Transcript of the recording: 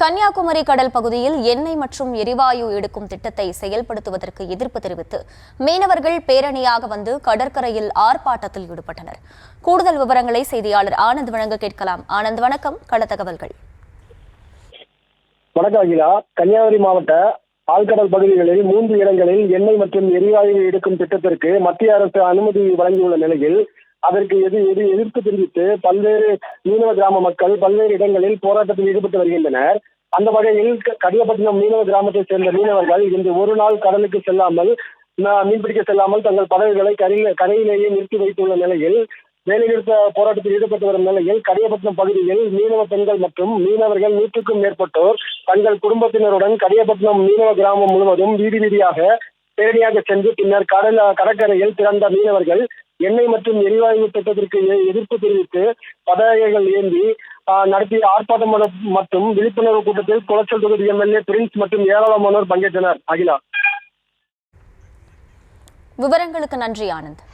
கன்னியாகுமரி கடல் பகுதியில் எண்ணெய் மற்றும் எரிவாயு எடுக்கும் திட்டத்தை செயல்படுத்துவதற்கு எதிர்ப்பு தெரிவித்து மீனவர்கள் பேரணியாக வந்து கடற்கரையில் ஆர்ப்பாட்டத்தில் ஈடுபட்டனர். கூடுதல் விவரங்களை செய்தியாளர் ஆனந்த் வழங்க கேட்கலாம். ஆனந்த் வணக்கம். கள தகவல்கள். வணக்கம் அகிலா. கன்னியாகுமரி மாவட்ட ஆழ்கடல் பகுதிகளில் மூன்று இடங்களில் எண்ணெய் மற்றும் எரிவாயு எடுக்கும் திட்டத்திற்கு மத்திய அரசு அனுமதி வழங்கியுள்ள நிலையில் அதற்கு எது எது எதிர்ப்பு தெரிவித்து பல்வேறு மீனவ கிராம மக்கள் பல்வேறு இடங்களில் போராட்டத்தில் ஈடுபட்டு வருகின்றனர். அந்த வகையில் கடியப்பட்டினம் மீனவ கிராமத்தைச் சேர்ந்த மீனவர்கள் இன்று ஒரு நாள் கடலுக்கு செல்லாமல் மீன்பிடிக்க செல்லாமல் தங்கள் படகுகளை கரையில் கரையிலேயே நிறுத்தி வைத்துள்ள நிலையில் வேலைநிறுத்த போராட்டத்தில் ஈடுபட்டு வரும் நிலையில் கடியப்பட்டினம் பகுதியில் மீனவ பெண்கள் மற்றும் மீனவர்கள் நூற்றுக்கும் மேற்பட்டோர் தங்கள் குடும்பத்தினருடன் கடியப்பட்டினம் மீனவ கிராமம் முழுவதும் வீதி வீதியாக பேரணியாக சென்று பின்னர் கடல் கடற்கரையில் திறந்த மீனவர்கள் எண்ணெய் மற்றும் எரிவாயு திட்டத்திற்கு எதிர்ப்பு தெரிவித்து பதாகைகள் ஏந்தி நடத்திய ஆர்ப்பாட்டம் மற்றும் விழிப்புணர்வு கூட்டத்தில் குளச்சல் தொகுதி எம்எல்ஏ பிரின்ஸ் மற்றும் ஏராளமானோர் பங்கேற்றனர். அகிலா. விவரங்களுக்கு நன்றி ஆனந்த்.